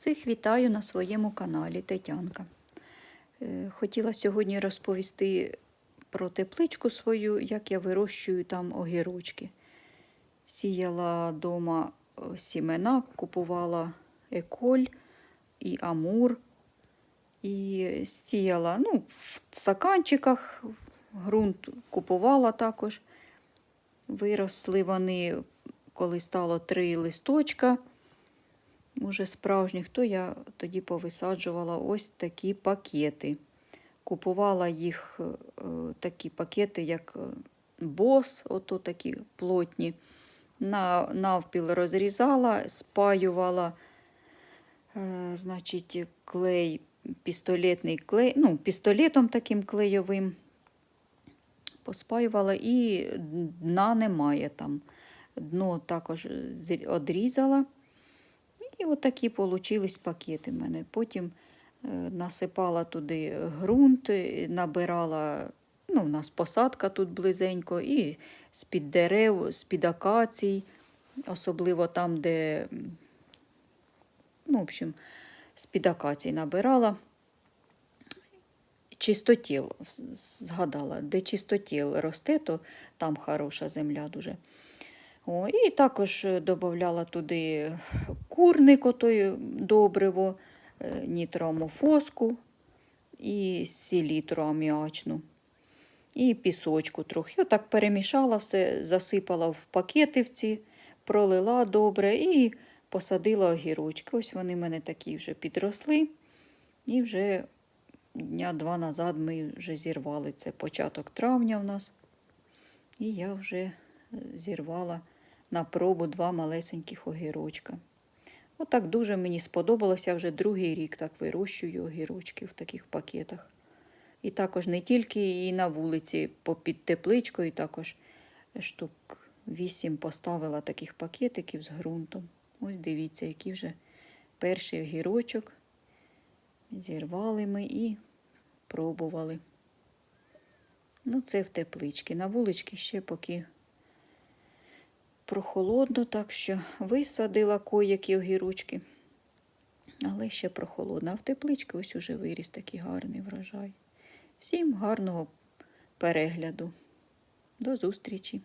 Всіх вітаю на своєму каналі Тетянка. Е, Хотіла сьогодні розповісти про тепличку свою, як я вирощую там огірочки. Сіяла вдома сімена, купувала еколь і амур. І сіяла ну, в стаканчиках, ґрунт купувала також. Виросли вони, коли стало три листочка уже справжніх, то я тоді повисаджувала ось такі пакети. Купувала їх е, такі пакети, як е, бос, ото такі плотні. Навпіл розрізала, спаювала, е, значить, клей, пістолетний клей, ну, пістолетом таким клейовим. Поспаювала і дна немає там. Дно також одрізала. І отакі получились пакети в мене. Потім е, насипала туди ґрунт, е, набирала, ну, у нас посадка тут близенько, і з-під дерев, з-під акацій, особливо там, де, ну, в общем, з-під акацій набирала. Чистотіл, згадала, де чистотіл росте, то там хороша земля дуже. О, і також додавала туди курник, отой добриво, е, нітроамофоску і селітру аміачну. І пісочку трохи. Отак перемішала все, засипала в пакетивці, пролила добре і посадила огірочки. Ось вони в мене такі вже підросли. І вже дня два назад ми вже зірвали. Це початок травня в нас. І я вже е, зірвала на пробу два малесеньких огірочка. Отак дуже мені сподобалося вже другий рік так вирощую огірочки в таких пакетах. І також не тільки і на вулиці попід тепличкою, також штук вісім поставила таких пакетиків з ґрунтом. Ось дивіться, який вже перший огірочок. Зірвали ми і пробували. Ну, це в теплички. На вулички ще поки прохолодно, так що висадила коякі огірочки. Але ще прохолодно. А в теплички ось уже виріс такий гарний врожай. Всім гарного перегляду. До зустрічі!